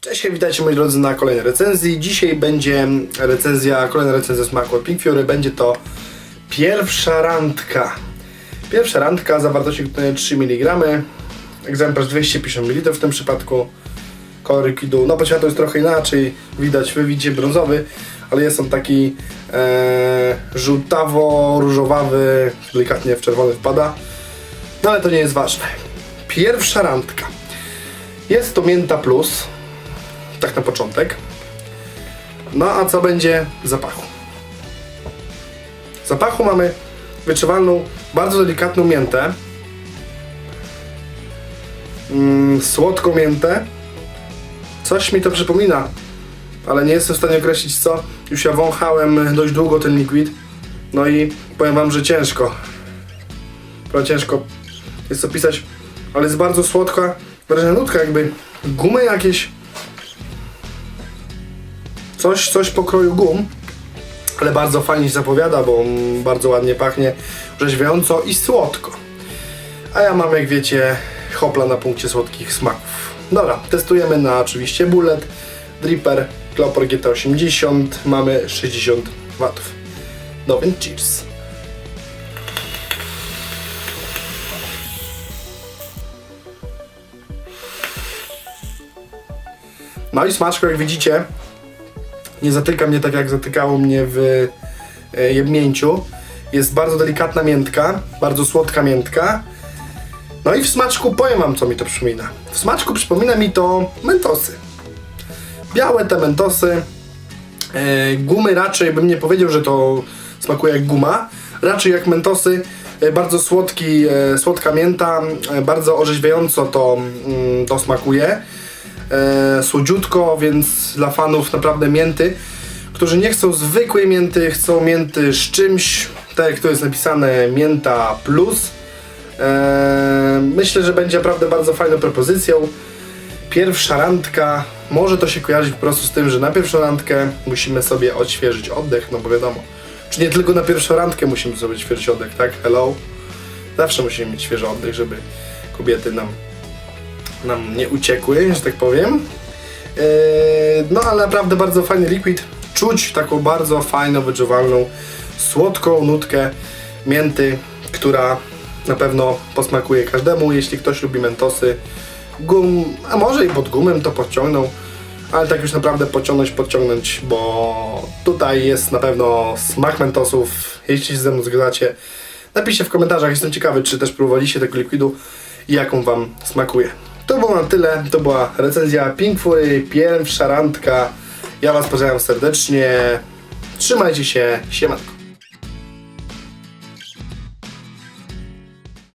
Cześć, witajcie moi drodzy na kolejnej recenzji. Dzisiaj będzie recenzja, kolejna recenzja smaku od Pink Fury. Będzie to pierwsza randka. Pierwsza randka, zawartości tutaj 3 mg. Egzemplarz 250 ml w tym przypadku. Kolor liquidu, no po światło jest trochę inaczej. Widać, wy widzicie brązowy, ale jest on taki e, żółtawo-różowawy, delikatnie w czerwony wpada. No ale to nie jest ważne. Pierwsza randka. Jest to Mięta Plus, tak na początek. No a co będzie zapachu? Zapachu mamy wyczuwalną, bardzo delikatną miętę. Mm, słodką miętę. Coś mi to przypomina, ale nie jestem w stanie określić co. Już ja wąchałem dość długo ten liquid. No i powiem wam, że ciężko. Prawda, ciężko jest opisać, ale jest bardzo słodka. Wrażenie nutka jakby gumy jakieś. Coś, coś pokroju gum. Ale bardzo fajnie się zapowiada, bo bardzo ładnie pachnie, rzeźwiająco i słodko. A ja mam, jak wiecie, hopla na punkcie słodkich smaków. Dobra, testujemy na oczywiście Bullet, Dripper, Clopper GT80. Mamy 60 watów. No więc cheers. No i smaczko, jak widzicie, nie zatyka mnie tak jak zatykało mnie w e, jebnięciu. Jest bardzo delikatna miętka, bardzo słodka miętka. No i w smaczku powiem wam co mi to przypomina. W smaczku przypomina mi to mentosy. Białe te mentosy. E, gumy raczej bym nie powiedział, że to smakuje jak guma. Raczej jak mentosy. E, bardzo słodki, słodka mięta. Bardzo orzeźwiająco to, mm, to smakuje e, słodziutko, więc dla fanów naprawdę mięty, którzy nie chcą zwykłej mięty, chcą mięty z czymś, tak jak tu jest napisane mięta plus. E, myślę, że będzie naprawdę bardzo fajną propozycją. Pierwsza randka, może to się kojarzyć po prostu z tym, że na pierwszą randkę musimy sobie odświeżyć oddech, no bo wiadomo, czy nie tylko na pierwszą randkę musimy sobie odświeżyć oddech, tak? Hello? Zawsze musimy mieć świeży oddech, żeby kobiety nam nam nie uciekły, że tak powiem. Eee, no ale naprawdę bardzo fajny liquid. Czuć taką bardzo fajną, wyczuwalną, słodką nutkę mięty, która na pewno posmakuje każdemu, jeśli ktoś lubi mentosy. Gum, a może i pod gumem to podciągnął, ale tak już naprawdę podciągnąć, podciągnąć, bo tutaj jest na pewno smak mentosów. Jeśli się ze mną zgadzacie, napiszcie w komentarzach, jestem ciekawy, czy też próbowaliście tego likwidu i jaką wam smakuje. To było na tyle, to była recenzja Pink Fury, pierwsza randka. Ja was pozdrawiam serdecznie, trzymajcie się, siemanko.